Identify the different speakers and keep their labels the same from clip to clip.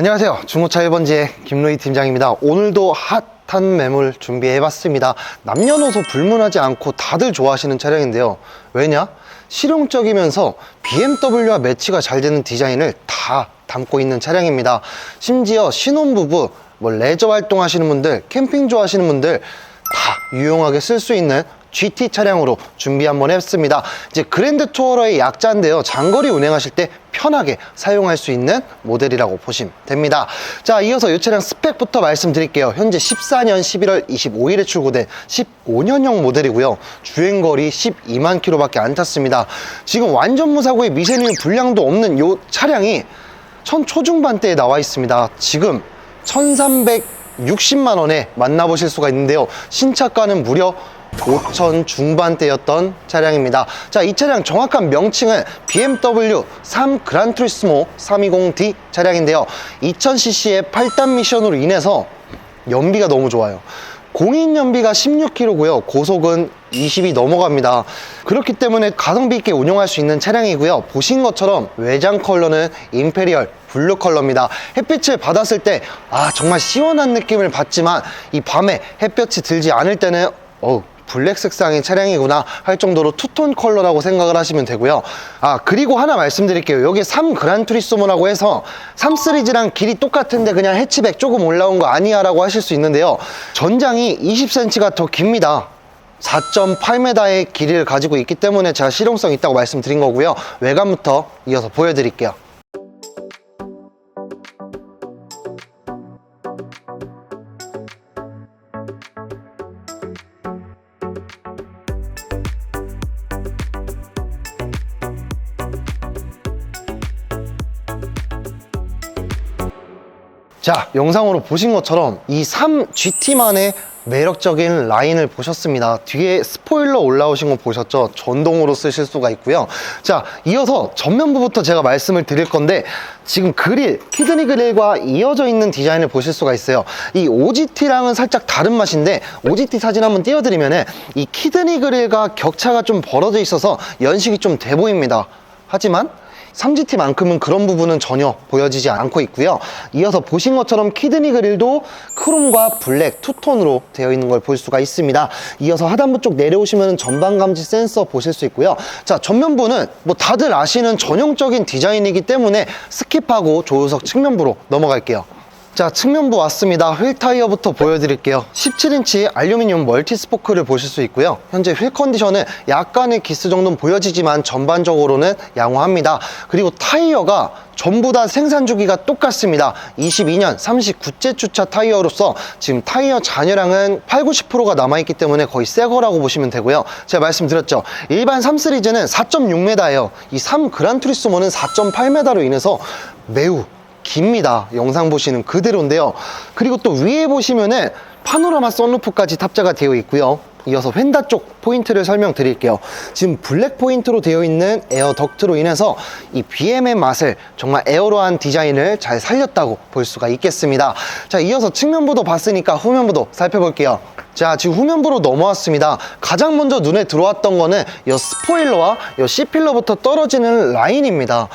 Speaker 1: 안녕하세요. 중고차 1번지의 김로희 팀장입니다. 오늘도 핫한 매물 준비해봤습니다. 남녀노소 불문하지 않고 다들 좋아하시는 차량인데요. 왜냐? 실용적이면서 BMW와 매치가 잘 되는 디자인을 다 담고 있는 차량입니다. 심지어 신혼부부, 뭐 레저 활동하시는 분들, 캠핑 좋아하시는 분들 다 유용하게 쓸 수 있는 GT 차량으로 준비 한번 했습니다. 이제 그랜드 투어러의 약자인데요. 장거리 운행하실 때 편하게 사용할 수 있는 모델이라고 보시면 됩니다. 자, 이어서 이 차량 스펙부터 말씀드릴게요. 현재 14년 11월 25일에 출고된 15년형 모델이고요. 주행거리 12만 킬로밖에 안 탔습니다. 지금 완전 무사고에 미세누 불량도 없는 이 차량이 천 초중반대에 나와 있습니다. 지금 1360만 원에 만나보실 수가 있는데요. 신차가는 무려 5천 중반대였던 차량입니다. 자, 이 차량 정확한 명칭은 BMW 3 그란투리스모 320D 차량인데요. 2000cc의 8단 미션으로 인해서 연비가 너무 좋아요. 공인 연비가 16km고요. 고속은 20이 넘어갑니다. 그렇기 때문에 가성비 있게 운용할 수 있는 차량이고요. 보신 것처럼 외장 컬러는 임페리얼 블루 컬러입니다. 햇빛을 받았을 때, 아, 정말 시원한 느낌을 받지만, 이 밤에 햇볕이 들지 않을 때는, 어우, 블랙 색상의 차량이구나 할 정도로 투톤 컬러라고 생각을 하시면 되고요. 아, 그리고 하나 말씀드릴게요. 여기 3 그란 투리스모라고 해서 3 시리즈랑 길이 똑같은데 그냥 해치백 조금 올라온 거 아니야 라고 하실 수 있는데요. 전장이 20cm가 더 깁니다. 4.8m의 길이를 가지고 있기 때문에 제가 실용성 있다고 말씀드린 거고요. 외관부터 이어서 보여드릴게요. 자, 영상으로 보신 것처럼 이 3GT만의 매력적인 라인을 보셨습니다. 뒤에 스포일러 올라오신 거 보셨죠? 전동으로 쓰실 수가 있고요. 자, 이어서 전면부부터 제가 말씀을 드릴 건데 지금 그릴, 키드니 그릴과 이어져 있는 디자인을 보실 수가 있어요. 이 OGT랑은 살짝 다른 맛인데 OGT 사진 한번 띄워드리면은 이 키드니 그릴과 격차가 좀 벌어져 있어서 연식이 좀 돼 보입니다. 하지만 3GT만큼은 그런 부분은 전혀 보여지지 않고 있고요. 이어서 보신 것처럼 키드니 그릴도 크롬과 블랙 투톤으로 되어 있는 걸 볼 수가 있습니다. 이어서 하단부 쪽 내려오시면 전방 감지 센서 보실 수 있고요. 자, 전면부는 뭐 다들 아시는 전형적인 디자인이기 때문에 스킵하고 조우석 측면부로 넘어갈게요. 자 측면부 왔습니다. 휠 타이어부터 보여드릴게요. 17인치 알루미늄 멀티 스포크를 보실 수 있고요. 현재 휠 컨디션은 약간의 기스 정도는 보여지지만 전반적으로는 양호합니다. 그리고 타이어가 전부 다 생산 주기가 똑같습니다. 22년 39째 주차 타이어로서 지금 타이어 잔여량은 8, 90%가 남아있기 때문에 거의 새 거라고 보시면 되고요. 제가 말씀드렸죠. 일반 3 시리즈는 4.6m예요. 이 3 그란투리스모는 4.8m로 인해서 매우 깁니다. 영상 보시는 그대로인데요. 그리고 또 위에 보시면은 파노라마 선루프까지 탑재가 되어 있고요. 이어서 휀다 쪽 포인트를 설명드릴게요. 지금 블랙 포인트로 되어 있는 에어 덕트로 인해서 이 BM의 맛을 정말 에어로한 디자인을 잘 살렸다고 볼 수가 있겠습니다. 자, 이어서 측면부도 봤으니까 후면부도 살펴볼게요. 자, 지금 후면부로 넘어왔습니다. 가장 먼저 눈에 들어왔던 거는 이 스포일러와 이 C필러부터 떨어지는 라인입니다.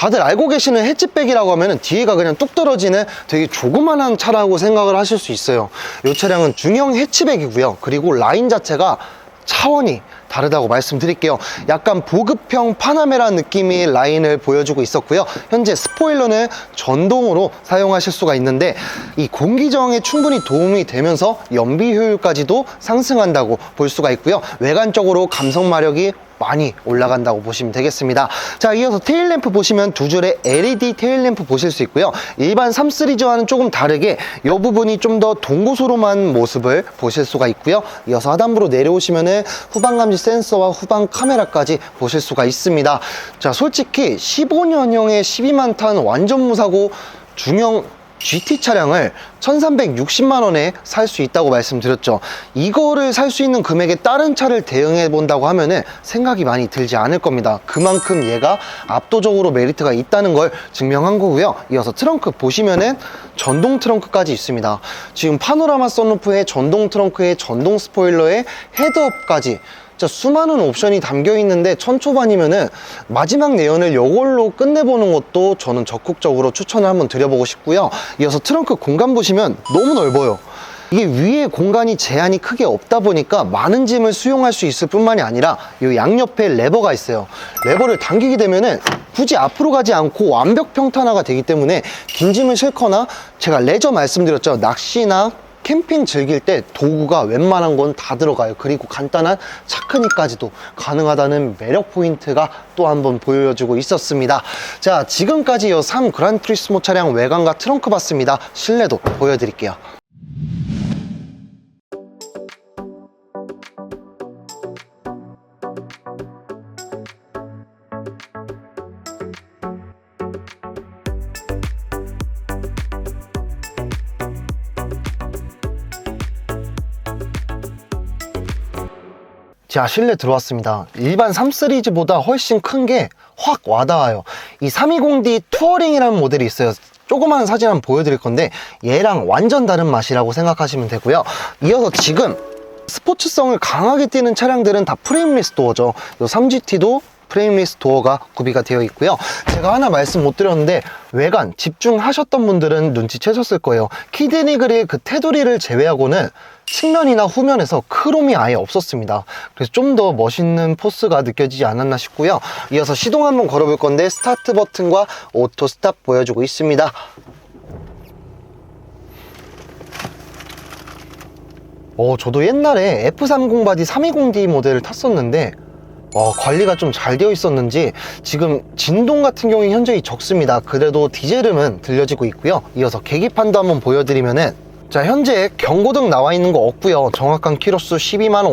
Speaker 1: 다들 알고 계시는 해치백이라고 하면 뒤에가 그냥 뚝 떨어지는 되게 조그만한 차라고 생각을 하실 수 있어요. 이 차량은 중형 해치백이고요. 그리고 라인 자체가 차원이 다르다고 말씀드릴게요. 약간 보급형 파나메라 느낌의 라인을 보여주고 있었고요. 현재 스포일러는 전동으로 사용하실 수가 있는데 이 공기저항에 충분히 도움이 되면서 연비 효율까지도 상승한다고 볼 수가 있고요. 외관적으로 감성 마력이 많이 올라간다고 보시면 되겠습니다. 자, 이어서 테일램프 보시면 두 줄의 LED 테일램프 보실 수 있고요. 일반 3 시리즈와는 조금 다르게 이 부분이 좀 더 동고소름한 모습을 보실 수가 있고요. 이어서 하단부로 내려오시면은 후방 감지 센서와 후방 카메라까지 보실 수가 있습니다. 자, 솔직히 15년형의 12만 탄 완전 무사고 중형 GT 차량을 1360만 원에 살 수 있다고 말씀드렸죠. 이거를 살 수 있는 금액에 다른 차를 대응해 본다고 하면은 생각이 많이 들지 않을 겁니다. 그만큼 얘가 압도적으로 메리트가 있다는 걸 증명한 거고요. 이어서 트렁크 보시면은 전동 트렁크까지 있습니다. 지금 파노라마 선루프에 전동 트렁크에 전동 스포일러에 헤드업까지 진짜 수많은 옵션이 담겨 있는데 천초반이면은 마지막 내연을 이걸로 끝내보는 것도 저는 적극적으로 추천을 한번 드려보고 싶고요. 이어서 트렁크 공간 보시면 너무 넓어요. 이게 위에 공간이 제한이 크게 없다 보니까 많은 짐을 수용할 수 있을 뿐만이 아니라 이 양옆에 레버가 있어요. 레버를 당기게 되면은 굳이 앞으로 가지 않고 완벽 평탄화가 되기 때문에 긴 짐을 싣거나 제가 레저 말씀드렸죠. 낚시나 캠핑 즐길 때 도구가 웬만한 건 다 들어가요. 그리고 간단한 차크니까지도 가능하다는 매력 포인트가 또 한번 보여주고 있었습니다. 자, 지금까지 이3 그란 트리스모 차량 외관과 트렁크 봤습니다. 실내도 보여드릴게요. 자, 실내 들어왔습니다. 일반 3 시리즈보다 훨씬 큰 게 확 와닿아요. 이 320D 투어링이라는 모델이 있어요. 조그만 사진 한번 보여드릴 건데 얘랑 완전 다른 맛이라고 생각하시면 되고요. 이어서 지금 스포츠성을 강하게 띄는 차량들은 다 프레임리스 도어죠. 이 3GT도 프레임리스 도어가 구비가 되어 있고요. 제가 하나 말씀 못 드렸는데 외관 집중하셨던 분들은 눈치채셨을 거예요. 키드니 그릴 그 테두리를 제외하고는 측면이나 후면에서 크롬이 아예 없었습니다. 그래서 좀 더 멋있는 포스가 느껴지지 않았나 싶고요. 이어서 시동 한번 걸어볼 건데 스타트 버튼과 오토 스탑 보여주고 있습니다. 어, 저도 옛날에 F30 바디 320D 모델을 탔었는데 어, 관리가 좀 잘 되어 있었는지 지금 진동 같은 경우에 현저히 적습니다. 그래도 디젤음은 들려지고 있고요. 이어서 계기판도 한번 보여드리면은 자 현재 경고등 나와 있는 거 없고요. 정확한 키로수 12만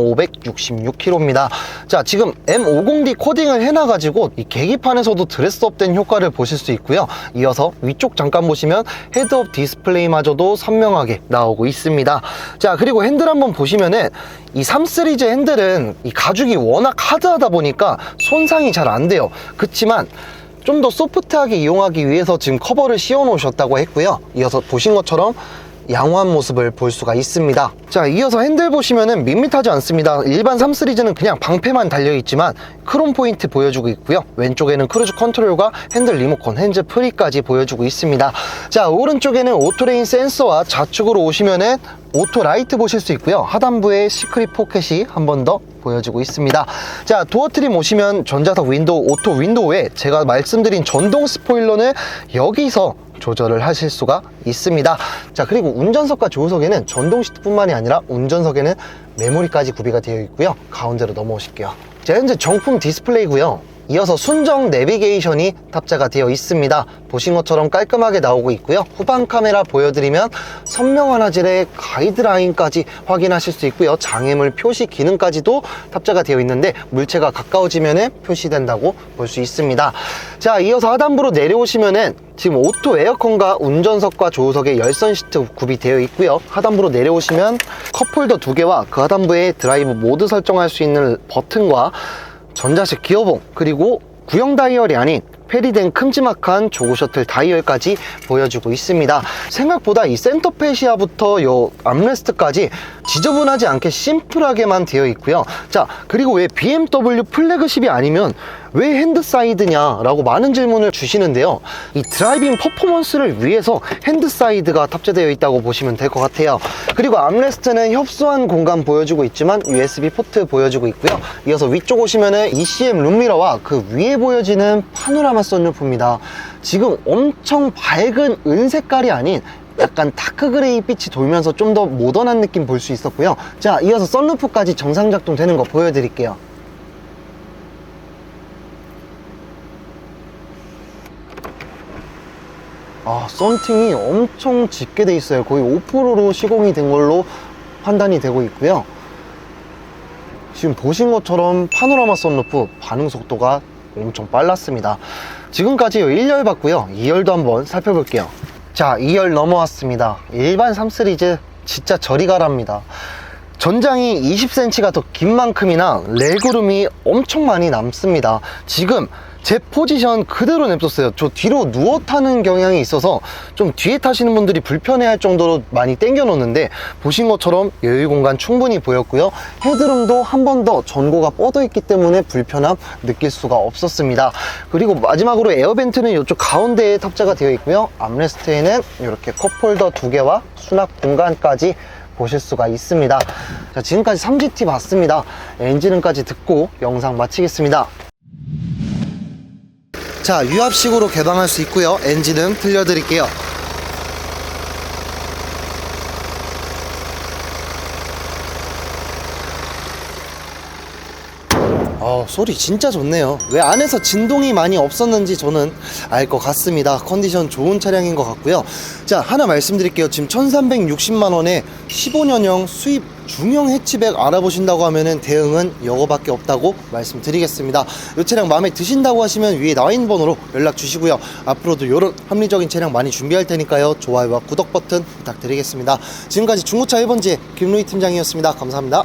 Speaker 1: 566km입니다. 자 지금 M50D 코딩을 해놔가지고 이 계기판에서도 드레스업 된 효과를 보실 수 있고요. 이어서 위쪽 잠깐 보시면 헤드업 디스플레이마저도 선명하게 나오고 있습니다. 자 그리고 핸들 한번 보시면은 이 3 시리즈 핸들은 이 가죽이 워낙 하드하다 보니까 손상이 잘 안 돼요. 그치만 좀 더 소프트하게 이용하기 위해서 지금 커버를 씌워 놓으셨다고 했고요. 이어서 보신 것처럼 양호한 모습을 볼 수가 있습니다. 자 이어서 핸들 보시면은 밋밋하지 않습니다. 일반 3 시리즈는 그냥 방패만 달려있지만 크롬 포인트 보여주고 있고요. 왼쪽에는 크루즈 컨트롤과 핸들 리모컨 핸즈 프리까지 보여주고 있습니다. 자 오른쪽에는 오토레인 센서와 좌측으로 오시면은 오토 라이트 보실 수 있고요. 하단부에 시크릿 포켓이 한 번 더 보여주고 있습니다. 자 도어 트림 오시면 전자석 윈도우 오토 윈도우에 제가 말씀드린 전동 스포일러는 여기서 조절을 하실 수가 있습니다. 자 그리고 운전석과 조수석에는 전동 시트뿐만이 아니라 운전석에는 메모리까지 구비가 되어 있고요. 가운데로 넘어오실게요. 자 현재 정품 디스플레이고요 이어서 순정 내비게이션이 탑재가 되어 있습니다. 보신 것처럼 깔끔하게 나오고 있고요. 후방 카메라 보여드리면 선명한 화질의 가이드라인까지 확인하실 수 있고요. 장애물 표시 기능까지도 탑재가 되어 있는데 물체가 가까워지면 표시된다고 볼 수 있습니다. 자 이어서 하단부로 내려오시면은 지금 오토 에어컨과 운전석과 조수석에 열선 시트 구비 되어 있고요. 하단부로 내려오시면 컵홀더 두 개와 그 하단부에 드라이브 모드 설정할 수 있는 버튼과 전자식 기어봉 그리고 구형 다이얼이 아닌 페리된 큼지막한 조고 셔틀 다이얼까지 보여주고 있습니다. 생각보다 이 센터 페시아부터 요 암레스트까지 지저분하지 않게 심플하게만 되어 있고요. 자 그리고 왜 BMW 플래그십이 아니면 왜 핸드사이드냐 라고 많은 질문을 주시는데요. 이 드라이빙 퍼포먼스를 위해서 핸드사이드가 탑재되어 있다고 보시면 될 것 같아요. 그리고 암레스트는 협소한 공간 보여주고 있지만 USB 포트 보여주고 있고요. 이어서 위쪽 오시면은 ECM 룸미러와 그 위에 보여지는 파노라마 선루프입니다. 지금 엄청 밝은 은 색깔이 아닌 약간 다크 그레이 빛이 돌면서 좀 더 모던한 느낌 볼 수 있었고요. 자 이어서 선루프까지 정상 작동되는 거 보여드릴게요 아, 썬팅이 엄청 짙게 돼 있어요. 거의 5%로 시공이 된 걸로 판단이 되고 있고요. 지금 보신 것처럼 파노라마 썬루프 반응 속도가 엄청 빨랐습니다. 지금까지 1열 봤고요. 2열도 한번 살펴볼게요. 자, 2열 넘어왔습니다. 일반 3 시리즈 진짜 저리 가랍니다. 전장이 20cm가 더 긴 만큼이나 레그룸이 엄청 많이 남습니다. 지금 제 포지션 그대로 냅뒀어요. 저 뒤로 누워 타는 경향이 있어서 좀 뒤에 타시는 분들이 불편해할 정도로 많이 당겨 놓는데 보신 것처럼 여유 공간 충분히 보였고요. 헤드룸도 한 번 더 전고가 뻗어 있기 때문에 불편함 느낄 수가 없었습니다. 그리고 마지막으로 에어벤트는 이쪽 가운데에 탑재가 되어 있고요. 암레스트에는 이렇게 컵홀더 두 개와 수납 공간까지 보실 수가 있습니다. 자, 지금까지 3GT 봤습니다. 엔진음까지 듣고 영상 마치겠습니다. 자, 유압식으로 개방할 수 있고요. 엔진음 들려드릴게요. 어, 소리 진짜 좋네요. 왜 안에서 진동이 많이 없었는지 저는 알 것 같습니다. 컨디션 좋은 차량인 것 같고요. 자, 하나 말씀드릴게요. 지금 1360만원에 15년형 수입 중형 해치백 알아보신다고 하면은 대응은 이거밖에 없다고 말씀드리겠습니다. 이 차량 마음에 드신다고 하시면 위에 나와 있는 번호로 연락 주시고요. 앞으로도 이런 합리적인 차량 많이 준비할 테니까요. 좋아요와 구독 버튼 부탁드리겠습니다. 지금까지 중고차 1번지 김로희 팀장이었습니다. 감사합니다.